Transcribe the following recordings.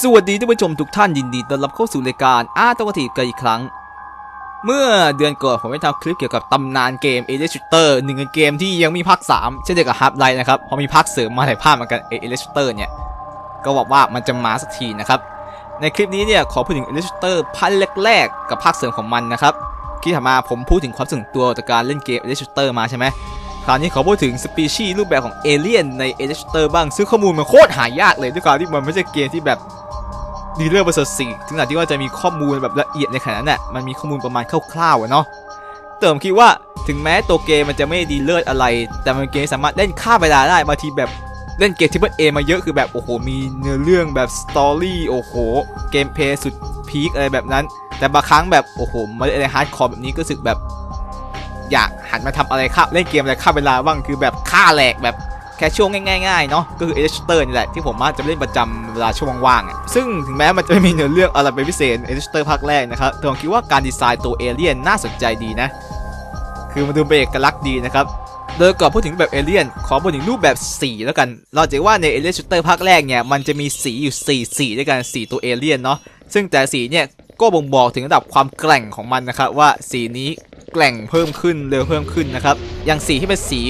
สวัสดีท่านผู้ชมทุกท่านยินดีต้อนรับเข้าสู่รายการอาร์ตวัตถีกันอีกครั้ง เมื่อเดือนก่อนผมได้ทำคลิปเกี่ยวกับตำนานเกม a l i e Shooter หนึ่งในเกมที่ยังมีภาค 3 เช่นเดียวกับ Half Life นะครับ พอมีภาคเสริมมาหลายภาคเหมือนกัน a l i e Shooter เนี่ย ก็หวังว่ามันจะมาสักทีนะครับ ในคลิปนี้เนี่ยขอพูดถึง a l i e Shooter ภาคแรกๆกับภาคเสริมของมันนะครับที่ผ่ามาผมพูดถึงความสึงตัวจากการเล่นเกม a l i e Shooter มาใช่ไหม คราวนี้ขอพูดถึงสปีชีส์รูปแบบของเอเลี่ยนในเอ i ชเตอร์บ้าง ซึ่งข้อมูลมันโคตรหายากเลยด้วยการที่มันไม่ใช่เกมที่แบบดีเลอร์ประเสริฐสีถึงขนาดที่ว่าจะมีข้อมูลแบบละเอียดในขนาดนั้นน่ะมันมีข้อมูลประมาณคร่าวๆอะเนาะแต่ผมคิดว่าถึงแม้ตัวเกมมันจะไม่ดีเลิศอะไร แต่มันเกมสามารถเล่นข้ามเวลาได้บางทีแบบเล่นเกมที่เพิลเอมาเยอะคือแบบโอ้โหมีเนื้อเรื่องแบบสตอรี่โอ้โหเกมเพลย์สุดพีคอะไรแบบนั้น แต่บางครั้งแบบโอ้โหมาเล่นอะไรฮาร์ดคอร์แบบนี้ก็รู้สึกแบบ อยากหันมาทำอะไรข้าเล่นเกมอะไรข้าเวลาบ้างคือแบบฆ่าแหลกแบบแค่ช่วงง่ายๆเนาะก็คือเอชเตอร์นี่แหละที่ผมมาจะเล่นประจำเวลาช่วงว่างๆซึ่งถึงแม้มันจะไม่มีเนื้อเรื่องอะไรเป็นพิเศษเอชเตอร์ภาคแรกนะครับแต่ผมคิดว่าการดีไซน์ตัวเอเลี่ยนน่าสนใจดีนะ คือมันดูเป็นเอกลักษณ์ดีนะครับโดยก่อนพูดถึงแบบเอเลี่ยนขอพูดถึงรูปแบบสีแล้วกัน เราจะว่าในเอเลี่ยนชูเตอร์ภาคแรกเนี่ยมันจะมีสีอยู่4สีด้วยกันสีตัวเอเลี่ยนเนาะซึ่งแต่สีเนี่ยก็บ่งบอกถึงระดับความแกร่งของมันนะครับว่าสีนี้ แกร่งเพิ่มขึ้นเร็วเพิ่มขึ้นนะครับ อย่างสีที่เป็นสี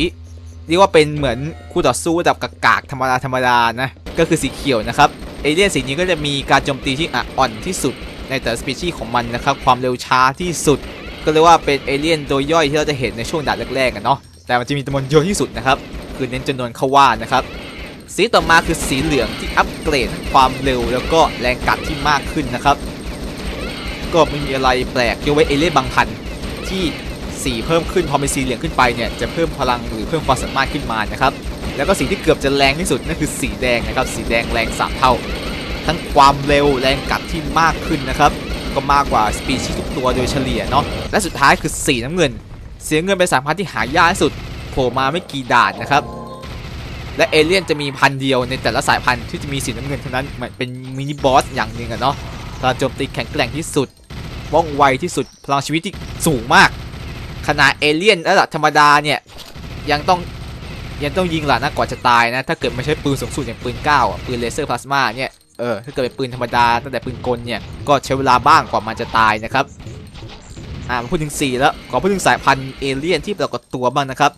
เรียกว่าเป็นเหมือนคู่ต่อสู้ระดับกากๆธรรมดาธรรมดานะ ก็คือสีเขียวนะครับ เอเลี่ยนสีนี้ก็จะมีการโจมตีที่อ่อนที่สุดในแต่สปีชีส์ของมันนะครับ ความเร็วช้าที่สุด ก็เรียกว่าเป็นเอเลี่ยนโดยย่อยที่เราจะเห็นในช่วงด่านแรกๆกันเนาะ แต่มันจะมีจำนวนเยอะที่สุดนะครับ คือเน้นจำนวนเข้าว่านะครับ สีต่อมาคือสีเหลืองที่อัปเกรดความเร็วแล้วก็แรงกัดที่มากขึ้นนะครับ ก็ไม่มีอะไรแปลกยกเว้นเอเลี่ยนบางพันธุ์ ที่สีเพิ่มขึ้นพอเป็นสีเหลืองขึ้นไปเนี่ยจะเพิ่มพลังหรือเพิ่มความสามารถขึ้นมานะครับแล้วก็สีที่เกือบจะแรงที่สุดนั่นคือสีแดงนะครับสีแดงแรงสามเท่า ทั้งความเร็วแรงกัดที่มากขึ้นนะครับก็มากกว่าสปีชีส์ทุกตัวโดยเฉลี่ยเนาะและสุดท้ายคือสีน้ำเงิน เสีน้ำเงินเป็นสายพันธ์ที่หายากที่สุดโผล่มาไม่กี่ด่านนะครับและเอเลี่ยนจะมีพันเดียวในแต่ละสายพันธุ์ที่จะมีสีน้ำเงินเท่านั้นเหมือนเป็นมินิบอสอย่างหนึ่งอะเนาะการโจมตีแข็งแกร่งที่สุด ว่องไวที่สุดพลังชีวิตที่สูงมาก ขนาดเอเลี่ยนระดับธรรมดาเนี่ยยังต้องยังต้องยิงหลานนะก่อนจะตายนะ ถ้าเกิดไม่ใช่ปืนสูงสุดอย่างปืน9อะปืนเลเซอร์พลาสมาเนี่ยเออถ้าเกิดเป็นปืนธรรมดาตั้งแต่ปืนกลเนี่ยก็ใช้เวลาบ้างกว่ามันจะตายนะครับอ่ามาพูดถึง 4 แล้วขอพูดถึงสายพันธุ์เอเลี่ยนที่ปรากฏตัวบ้างนะครับ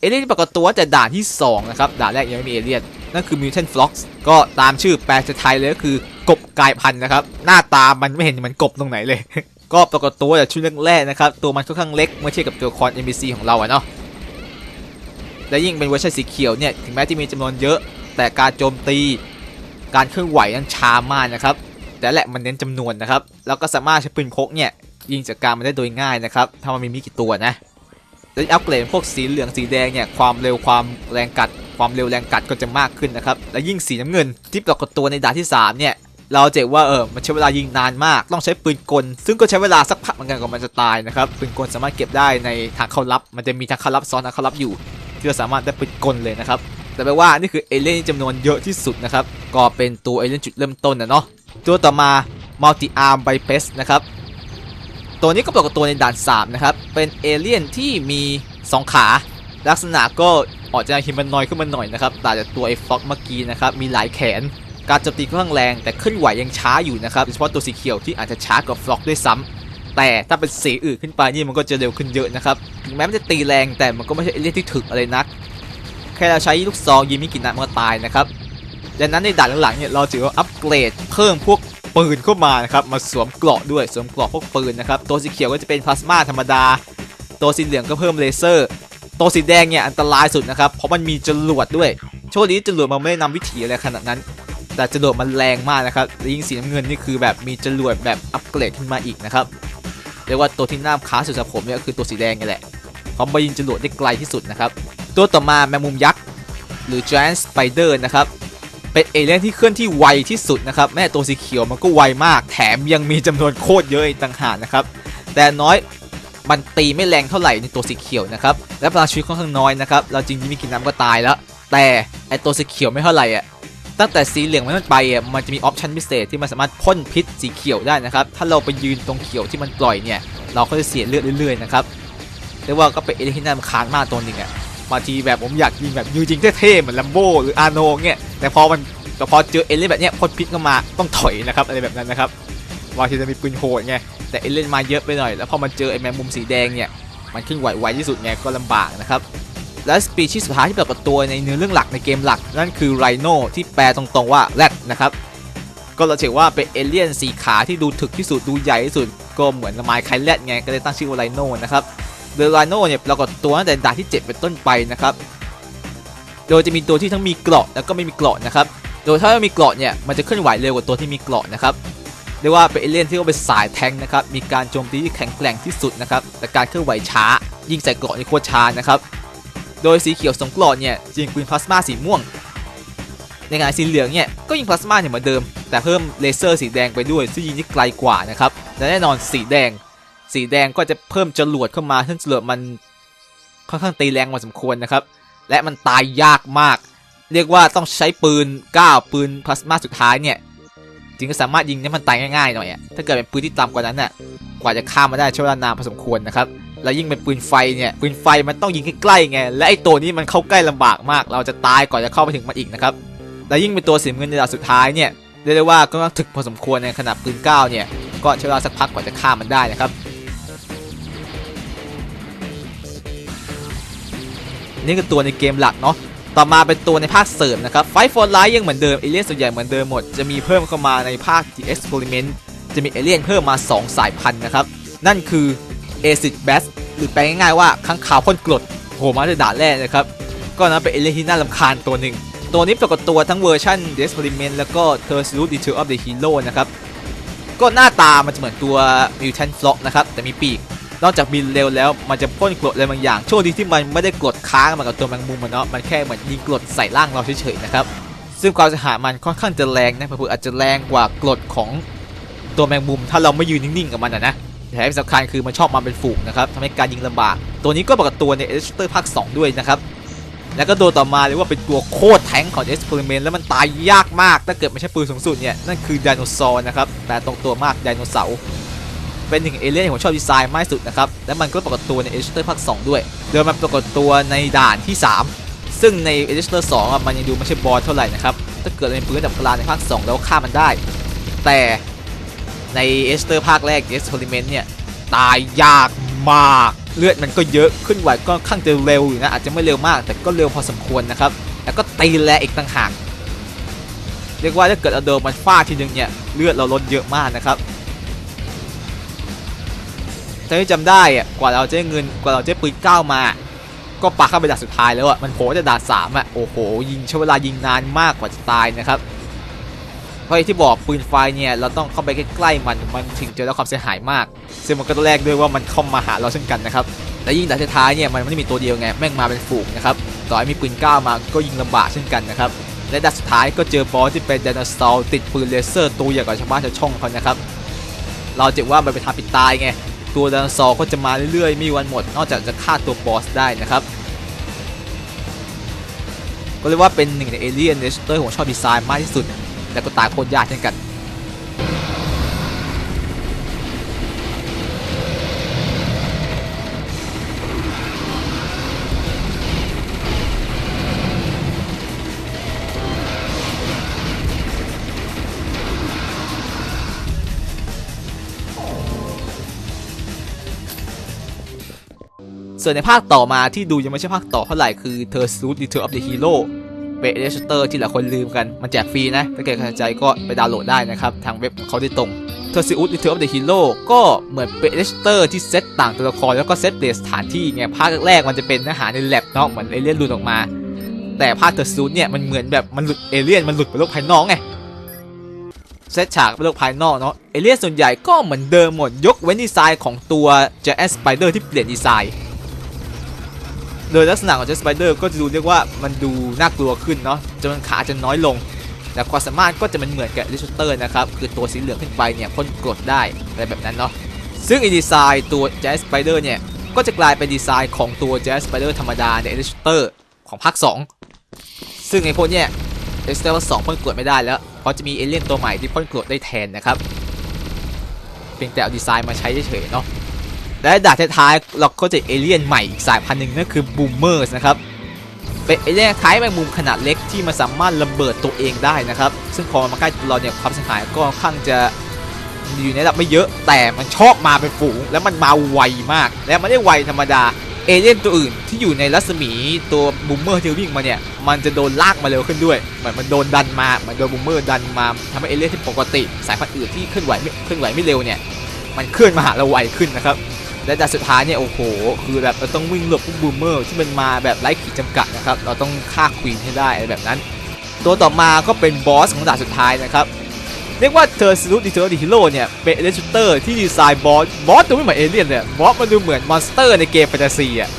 เอเลี่ยนที่ปรากฏตัวจะด่านที่สองนะครับ ด่านแรกยังไม่มีเอเลี่ยน นั่นคือ Mutant Flux ก็ตามชื่อแปลเป็นไทยเลยก็คือกบกลายพันธุ์นะครับ หน้าตามันไม่เห็นมือนกบตรงไหนเลย ก็ปรากฏตัวแต่ชุดแรกๆนะครับ ตัวมันค่อนข้างเล็กเมื่อเทียบกับตัวละคร NPC ของเราอะเนาะและยิ่งเป็นเวอร์ชันสีเขียวเนี่ยถึงแม้ที่มีจำนวนเยอะ แต่การโจมตีการเคลื่อนไหวนั้นช้ามากนะครับ แต่แหละมันเน้นจำนวนนะครับ แล้วก็สามารถใช้ปืนพกเนี่ยยิงจากการมันได้โดยง่ายนะครับ ถ้ามันมีมีกี่ตัวนะ แล้วอัปเกรดพวกสีเหลืองสีแดงเนี่ยความเร็วความแรงกัด ความเร็วแรงกัดก็จะมากขึ้นนะครับและยิ่งสีน้ำเงินที่ปรากฏตัวในด่านที่สามเนี่ยเราจะเห็ว่าเออมันใช้เวลายิงนานมาก ต้องใช้ปืนกล ซึ่งก็ใช้เวลาสักพักเหมือนกันกว่ามันจะตายนะครับปืนกลสามารถเก็บได้ในทางเข้าลับ มันจะมีทางเข้าลับซ้อนทางเข้าลับอยู่ ที่เราสามารถได้ปืนกลเลยนะครับแต่แปลว่านี่คือเอเลี่ยนจำนวนเยอะที่สุดนะครับก็เป็นตัวเอเลนจุดเริ่มต้นนะเนาะตัวต่อมา Multi Arm Biped นะครับ ตัวนี้ก็ปรากฏตัวในด่าน 3 นะครับ เป็นเอเลี่ยนที่มี 2 ขา ลักษณะก็ออกจะฮิมันนอยขึ้นมาหน่อยนะครับต่างจากตัวไอ้ฟ็อกเมื่อกี้นะครับ มีหลายแขน การโจมตีค่อนข้างแรง แต่เคลื่อนไหวยังช้าอยู่นะครับโดยเฉพาะตัวสีเขียวที่อาจจะช้ากว่าฟล็อกด้วยซ้ำแต่ถ้าเป็นสีอื่นขึ้นไปนี่มันก็จะเร็วขึ้นเยอะนะครับ ถึงแม้มันจะตีแรงแต่มันก็ไม่ใช่เอเลี่ยนที่ถึกอะไรนัก แค่เราใช้ลูกซองยิงไม่กี่นัดมันก็ตายนะครับดังนั้นในด่านหลังๆเนี่ยเราถือว่าอัปเกรดเพิ่มพวก ปืนเข้ามานะครับมาสวมเกราะด้วยสวมเกราะพวกปืนนะครับตัวสีเขียวก็จะเป็นพลาสมาธรรมดา ตัวสีเหลืองก็เพิ่มเลเซอร์ ตัวสีแดงเนี่ยอันตรายสุดนะครับเพราะมันมีจรวดด้วยโชคดีจรวดมันไม่ได้นำวิถีอะไรขนาดนั้น แต่จรวดมันแรงมากนะครับและยิ่งสีน้ำเงินนี่คือแบบมีจรวดแบบอัปเกรดขึ้นมาอีกนะครับเรียกว่าตัวที่น่าค้าสุดสำหรับผมเนี่ยก็คือตัวสีแดงนี่แหละเพราะมันยิงจรวดได้ไกลที่สุดนะครับตัวต่อมาแมงมุมยักษ์หรือ Giant Spider นะครับ เป็นเอเลี่ยนที่เคลื่อนที่ไวที่สุดนะครับแม้ตัวสีเขียวมันก็ไวมาก แถมยังมีจำนวนโคตรเยอะอีกต่างหากนะครับ แต่น้อยมันตีไม่แรงเท่าไหร่ในตัวสีเขียวนะครับ และพลังชีวิตค่อนข้างน้อยนะครับ เราจริงๆมีกินน้ำก็ตายแล้ว แต่ไอตัวสีเขียวไม่เท่าไหร่อะ ตั้งแต่สีเหลืองมันไปอะ มันจะมีออปชั่นพิเศษที่มันสามารถพ่นพิษสีเขียวได้นะครับ ถ้าเราไปยืนตรงเขียวที่มันปล่อยเนี่ย เราก็จะเสียเลือดเรื่อยๆนะครับ เรียกว่าก็เป็นเอเลี่ยนที่น่ารำคาญมากตัวหนึงอะ บางทีแบบผมอยากยิงแบบยืนจริงเท่ๆเหมือนลัมโบหรืออาโนเงี้ยแต่พอมันแต่พอเจอเอเลียนแบบเนี้ยพอพิษเข้ามาต้องถอยนะครับอะไรแบบนั้นนะครับวางทีจะมีปืนโหดไงแต่เอเลียนมาเยอะไปหน่อย แล้วพอมันเจอไอแมงมุมสีแดงเนี่ยมันขึ้นไหวไวที่สุดไงก็ลำบากนะครับและสปีชีส์สุดท้ายที่ปรากฏตัวในเนื้อเรื่องหลักในเกมหลัก นั่นคือไรโนที่แปลตรงๆว่าแรดนะครับก็เราถือว่าเป็นเอเลี่ยนสีขาที่ดูถึกที่สุดดูใหญ่ที่สุดก็เหมือนละไมค์ไคลแรดไงก็เลยตั้งชื่อว่าไรโนนะครับ โดยไรโน่เนี่ยปรากฏตัวตั้งแต่ด่านที่ 7 เป็นต้นไปนะครับ โดยจะมีตัวที่ทั้งมีเกราะแล้วก็ไม่มีเกราะนะครับ โดยถ้าไม่มีเกราะเนี่ยมันจะเคลื่อนไหวเร็วกว่าตัวที่มีเกราะนะครับเรียกว่าเป็นเอเลี่ยนที่ว่าเป็นสายแทงนะครับ มีการโจมตีที่แข็งแกร่งที่สุดนะครับ แต่การเคลื่อนไหวช้า ยิงใส่เกราะนี่โคตรช้านะครับ โดยสีเขียวสองเกรอดเนี่ยยิงปืนพลาสมาสีม่วง ในขณะสีเหลืองเนี่ยก็ยิงพลาสมาเนี่ยเหมือนเดิม แต่เพิ่มเลเซอร์สีแดงไปด้วยซึ่งยิงได้ไกลกว่านะครับ และแน่นอนสีแดง สีแดงก็จะเพิ่มจรวดเข้ามาซึ่งจรวดมันค่อนข้างตีแรงพอสมควรนะครับ และมันตายยากมาก เรียกว่าต้องใช้ปืน9ปืนพลาสมาสุดท้ายเนี่ยจึงจะสามารถยิงให้มันตายง่ายๆหน่อยอะถ้าเกิดเป็นปืนที่ต่ำกว่านั้นน่ะกว่าจะฆ่ามาได้ใช้เวลานานพอสมควรนะครับแล้วยิ่งเป็นปืนไฟเนี่ยปืนไฟมันต้องยิงใกล้ๆไงและไอ้ตัวนี้มันเข้าใกล้ลำบากมาก เราจะตายก่อนจะเข้าไปถึงมันอีกนะครับและยิ่งเป็นตัวสีเงินในระดับสุดท้ายเนี่ยเรียกได้ว่าก็ต้องถึกพอสมควรในขนาดปืนก้าเนี่ยก็ใช้เวลาสักพักกว่าจะฆ่ามันได้นะครับ นี่คือตัวในเกมหลักเนาะต่อมาเป็นตัวในภาคเสริมนะครับไฟฟอร์ไลท์ยังเหมือนเดิมเอเลี่ยนส่วนใหญ่เหมือนเดิมหมด จะมีเพิ่มเข้ามาในภาค The Experiment จะมีเอเลี่ยนเพิ่มมา 2 สายพันธุ์นะครับ นั่นคือ Acid b a s หรือแปลง่ายๆว่าค้างคาวพ่นกรดโผล่มาในด่านแรกนะครับ ก็นั้นเป็นเอเลี่ยนที่น่ารำคาญตัวหนึ่ง ตัวนี้ปรากฏตัวทั้งเวอร์ชัน The Experiment แล้วก็ t e r s u Detail of the Hero นะครับก็หน้าตามันจะเหมือนตัว Mutant Frog นะครับแต่มีปีก นอกจากบินเร็วแล้วมันจะพ่นกรดอะไรบางอย่างโชคดีที่มันไม่ได้กรดค้างเหมือนกับตัวแมงมุมมันเนาะมันแค่เหมือนยิงกรดใส่ร่างเราเฉยๆนะครับซึ่งความเสียหายมันค่อนข้างจะแรงนะเผื่อๆอาจจะแรงกว่ากรดของตัวแมงมุม ถ้าเราไม่ยืนนิ่งๆกับมันอะนะแถมสำคัญคือมันชอบมาเป็นฝูงนะครับทำให้การยิงลำบาก ตัวนี้ก็ปรากตัวใน e x t e r ภาค2ด้วยนะครับแล้วก็โดนต่อมาเรียกว่าเป็นตัวโคตรแทงค์ของ Experiment แล้วมันตายยากมาก ถ้าเกิดไม่ใช่ปืนสูงสุดเนี่ยนั่นคือไดโนเสาร์นะครับแต่ตรงตัวมากไดโนเสาร์ เป็นหนึ่งเอเลี่ยนที่ผมชอบดีไซน์มากที่สุดนะครับ และมันก็ปรากฏตัวใน e x t e r ภาค2ด้วยโดยมันปรากฏตัวในด่านที่ 3 ซึ่งใน e x t e r 2อะมันยังดูไม่ใช่บอสเท่าไหร่นะครับ ถ้าเกิดเป็นปืนระดับกลางในภาค 2 แล้วฆ่ามันได้ แต่ในเอสเตอร์ภาคแรก Experiment เนี่ยตายยากมาก เลือดมันก็เยอะขึ้นไหวก็ข้างจะเร็วอยู่นะอาจจะไม่เร็วมาก แต่ก็เร็วพอสมควรนะครับ แล้วก็ตีแรงอีกต่างหากเรียกว่าถ้าเกิดเอาเดิมมันฟาดทีนึงเนี่ยเลือดเราลดเยอะมากนะครับ ถ้าที่จำได้อะกว่าเราจะได้เงินกว่าเราจะปืนเก้ามา ก็ปาเข้าไปด่านสุดท้ายแล้วอะมันโผล่จะด่านสามอะโอ้โหยิงใช้เวลายิงนานมากกว่าจะตายนะครับเพราะที่บอกปืนไฟเนี่ยเราต้องเข้าไปใกล้ๆมันมันถึงจะได้ความเสียหายมาก ซึ่งมันก็ต้องแรกด้วยว่ามันเข้ามาหาเราเช่นกันนะครับและยิ่งด่านท้ายเนี่ยมันไม่ได้มีตัวเดียวไงแม่งมาเป็นฝูงนะครับต่อให้มีปืนก้าวมาก็ยิงลำบากเช่นกันนะครับและด่านสุดท้ายก็เจอบอสที่เป็นไดโนเสาร์ติดปืนเลเซอร์ตัวใหญ่กว่าชาวบ้านชาวช่องเขานะครับเราจะว่ามันเป็นทางปิดตายไง ตัวดันซอก็จะมาเรื่อยๆ มีวันหมด นอกจากจะฆ่าตัวบอสได้นะครับ ก็เรียกว่าเป็นหนึ่งในเอเลี่ยนเนสเตอร์ผมชอบดีไซน์มากที่สุด แต่ก็ตายโคตรยากเช่นกัน ส่วนในภาคต่อมาที่ดูยังไม่ใช่ภาคต่อเท่าไหร่คือ t e r s u i t Return of the Hero เป็นเอเดสเตอร์ที่หลายคนลืมกัน มันแจกฟรีนะ ถ้าเกิดใครสนใจก็ไปดาวน์โหลดได้นะครับ ทางเว็บของเขาได้ตรง t e r s u i t Return of the Hero ก็เหมือนเป็นเอเดสเตอร์ที่เซตต่างตัวละครแล้วก็เซตเดสถานที่ไงภาคแรกมันจะเป็นเนื้อหาในแลบเนาะเหมือนเอเลี่ยนหลุดออกมา แต่ภาค t e r s u i t เนี่ยมันเหมือนแบบมันหลุดเอเลี่ยนมันหลุดไปโลกภายนอกไงเซตฉากไปโลกภายนอกเนาะเอเลี่ยนส่วนใหญ่ก็เหมือนเดิมหมดยกเว้นดีไซน์ของตัว Giant Spider ที่เปลี่ยนดีไซน์ โดยลักษณะของเจสไปเดอร์ก็จะดูเรียกว่ามันดูน่ากลัวขึ้นเนาะจำนวนขาจะน้อยลงแต่ความสามารถก็จะเป็นเหมือนกับลิชเตอร์นะครับ คือตัวสีเหลืองขึ้นไปเนี่ยพ่นกรดได้อะไรแบบนั้นเนาะซึ่งอีดีไซน์ตัวแจสไปเดอร์เนี่ย ก็จะกลายเป็นดีไซน์ของตัวแจสไปเดอร์ธรรมดาในลิชเตอร์ของภาค 2 ซึ่งไอพวกเนี่ยลิชเตอร์ภาคสองพ่นกรดไม่ได้แล้ว เพราะจะมีเอเลี่ยนตัวใหม่ที่พ่นกรดได้แทนนะครับเพียงแต่เอาดีไซน์มาใช้เฉยๆเนาะ และด่านท้ายๆเราก็จะเอเลี่ยนใหม่อีกสายพันธุ์หนึ่งนั่นคือบูมเมอร์สนะครับเป็นเอเลี่ยนคล้ายแมงมุมขนาดเล็กที่มันสามารถระเบิดตัวเองได้นะครับ ซึ่งพอมาใกล้ตัวเราเนี่ยความเสียหายก็ค่อนข้างจะอยู่ในระดับไม่เยอะแต่มันชอบมาเป็นฝูง แล้วมันมาไวมาก และไม่ได้ไวธรรมดาเอเลี่ยนตัวอื่นที่อยู่ในรัศมีตัวบูมเมอร์ที่วิ่งมาเนี่ยมันจะโดนลากมาเร็วขึ้นด้วยเหมือนมันโดนดันมาเหมือนโดนบูมเมอร์ดันมาทำให้เอเลี่ยนที่ปกติ สายพันธุ์อื่นที่เคลื่อนไหวไม่เคลื่อนไหวไม่เร็วเนี่ยมันเคลื่อนมาหาเราไวขึ้นนะครับ และด่านสุดท้ายเนี่ยโอ้โห คือแบบเราต้องวิ่งหลบพวกบูมเมอร์ที่มันมาแบบไร้ขีดจำกัดนะครับ เราต้องฆ่าควีนให้ได้อะไรแบบนั้น ตัวต่อมาก็เป็นบอสของด่านสุดท้ายนะครับ เรียกว่าเธอซูดิเทอร์ดิฮิโร่เนี่ยเป็นเอเลนชูเตอร์ที่ดีไซน์บอส บอสตัวไม่เหมือนเอเลี่ยนเลยบอสมันดูเหมือนมอนสเตอร์ในเกมแฟนตาซีอะ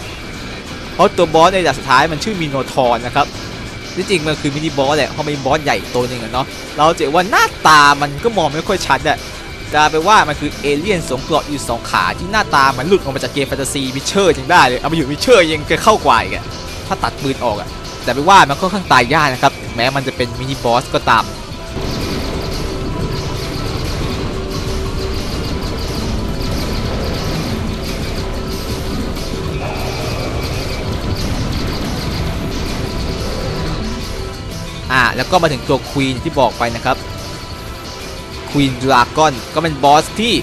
เพราะตัวบอสในด่านสุดท้ายมันชื่อมิโนทอร์นะครับที่จริงมันคือมินิบอสแหละเพราะมันบอสใหญ่ตัวหนึ่งอะเนาะ เราจะเห็นว่าหน้าตามันก็มองไม่ค่อยชัดอะ กลายเป็นว่ามันคือเอเลี่ยนสวมเกราะอยู่สองขาที่หน้าตามันหลุดออกมาจากเกมแฟนตาซีวิเชอร์ยังได้เลย เอามาอยู่วิเชอร์ยังจะเข้ากว่าอีกอะถ้าตัดปืนออกอะแต่ไปว่ามันก็ค่อนข้างตายยากนะครับถึงแม้มันจะเป็นมินิบอสก็ตามอ่าแล้วก็มาถึงตัวควีนที่บอกไปนะครับ ควีนดราก้อนก็เป็นบอสที่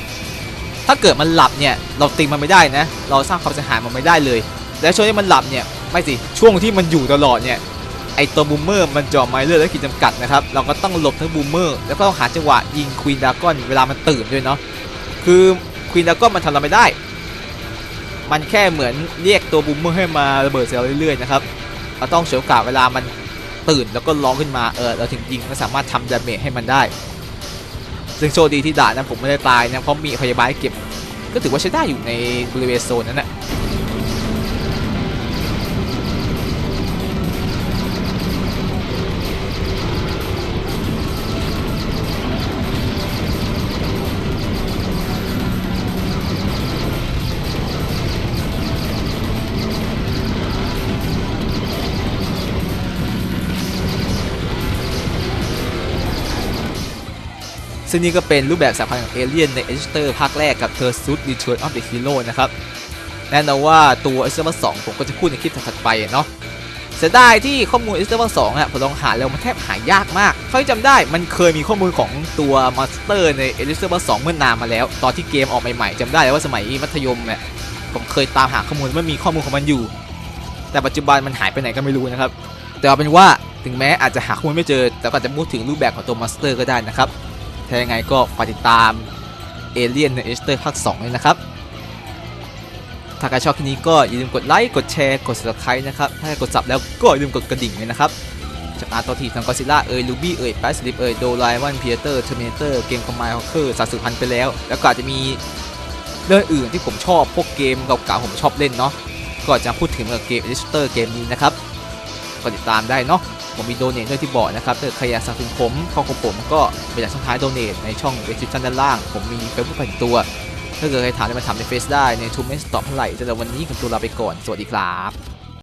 ถ้าเกิดมันหลับเนี่ยเราตีมันไม่ได้นะ เราสร้างความเสียหายมันไม่ได้เลย และช่วงที่มันหลับเนี่ยไม่สิช่วงที่มันอยู่ตลอดเนี่ยไอตัวบูมเมอร์มันจาะไม้เลือดและขีดจำกัดนะครับเราก็ต้องหลบทั้งบูมเมอร์แล้วก็ต้องหาจังหวะยิงควีนดราก้อนเวลามันตื่นด้วยเนาะคือควีนดราก้อนมันทำเราไม่ได้ มันแค่เหมือนเรียกตัวบูมเมอร์ให้มาระเบิดใส่เราเรื่อยๆนะครับเราต้องเฉลียวกาเวลามันตื่นแล้วก็ร้องขึ้นมาเออเราถึงยิงก็สามารถทำดาเมจให้มันได้ ซึ่งโชคดีที่ด่านนั้นผมไม่ได้ตายนะเพราะมีพยาบาลเก็บ ก็ถือว่าใช้ได้อยู่ในบริเวณโซนนั้นแหละ ซึ่งนี่ก็เป็นรูปแบบสายพันธุ์ของเอเลี่ยนในเอ g เตอร์ภาคแรกกับเธอซูดดีเทอร์ออฟเดอะฮีโร่นะครับแน่นอนว่าตัวเอ g เตอร์สองผมก็จะพูดในคลิปถัดไปเนาะเสียดายที่ข้อมูล X 2 2อะผมลองหาแล้วมันแทบหายากมากเขาจำได้มันเคยมีข้อมูลของตัวมอนสเตอร์ใน X 2 2เมื่อนานมาแล้ว ตอนที่เกมออกใหม่ๆจำได้เลยว่าสมัยมัธยมเนี่ยผมเคยตามหาข้อมูลว่ามีข้อมูลของมันอยู่ แต่ปัจจุบันมันหายไปไหนก็ไม่รู้นะครับแต่เอาเป็นว่าถึงแม้อาจจะหาข้อมูลไม่เจอ แต่ก็จจะพูดถึงรูปแบบของตัวมอนสเตอร์ก็ได้นะครับ ถ้ายังไงก็ฝากติดตามเอเลียนใน X 2ภาค2เลยนะครับ ถ้าใครชอบคลิปนี้ก็อย่าลืมกดไลค์ กดแชร์ กด subscribe นะครับ ถ้ากดสับแล้วก็อย่าลืมกดกระดิ่งเลยนะครับ จากอาร์ตทีทางกอซิล่าเอ่ยลูบี้เอ่ยแปซิลิปเอ่ยโดไลมอนเพียเตอร์เทอร์มินเตอร์เกมคอมไมฮอคเคอร์สัตว์สืบพันธุ์ไปแล้ว แล้วก็อาจจะมีเรื่องอื่นที่ผมชอบ พวกเกมเก่าๆผมชอบเล่นเนาะ ก็จะพูดถึงเกม Illustrator เกมนี้นะครับ ก็ติดตามได้เนาะ ผมมีโดเนทด้วยที่บอกนะครับถ้าใครอยากสนับสนุนผมข้อของผมก็ไปจากช่องท้ายโดเนทในช่อง description ด้านล่าง ผมมีเฟซบุ๊กเป็นตัว ถ้าเกิดใครถามจะมาถามในเฟซได้ในทูเมสตอบเท่าไหร่แต่วันนี้กับตัวลาไปก่อนสวัสดีครับ